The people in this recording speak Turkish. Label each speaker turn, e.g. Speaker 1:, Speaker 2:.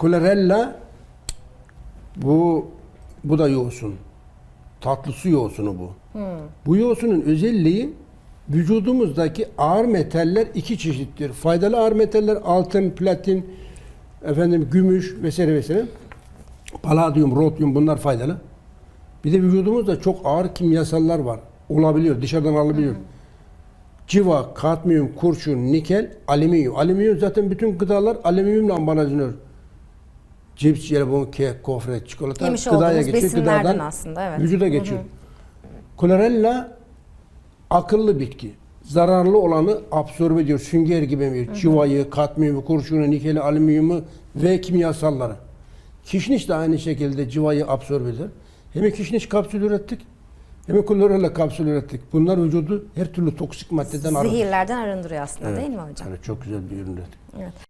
Speaker 1: Chlorella bu bu da yoğsun. Tatlı su yoğsunu bu. Bu yoğsunun özelliği vücudumuzdaki ağır metaller iki çeşittir. Faydalı ağır metaller altın, platin, efendim gümüş vesaire vesaire. Paladyum, rodyum bunlar faydalı. Bir de vücudumuzda çok ağır kimyasallar var. Olabiliyor, dışarıdan alabiliyor. Civa, kadmiyum, kurşun, nikel, alüminyum. Alüminyum zaten bütün gıdalar alüminyumla ambalajlanıyor. Cips, jelibon, kek, gofret, çikolata
Speaker 2: Yemiş
Speaker 1: gıdaya geçiyor.
Speaker 2: besinlerden
Speaker 1: Gıdadan
Speaker 2: aslında, evet.
Speaker 1: vücuda geçiyor. Chlorella akıllı bitki. Zararlı olanı absorbe ediyor. Sünger gibi emiyor. Civayı, kadmiyumu, kurşunu, nikeli, alüminyumu ve kimyasalları. Kişniş de aynı şekilde civayı absorbe eder. Hem kişniş kapsül ürettik hem klorella kapsül ürettik. Bunlar vücudu her türlü toksik maddeden arındırır.
Speaker 2: Zehirlerden arındırıyor aslında
Speaker 1: Evet.
Speaker 2: değil mi hocam?
Speaker 1: Yani çok güzel bir ürün ürettik.
Speaker 2: Evet.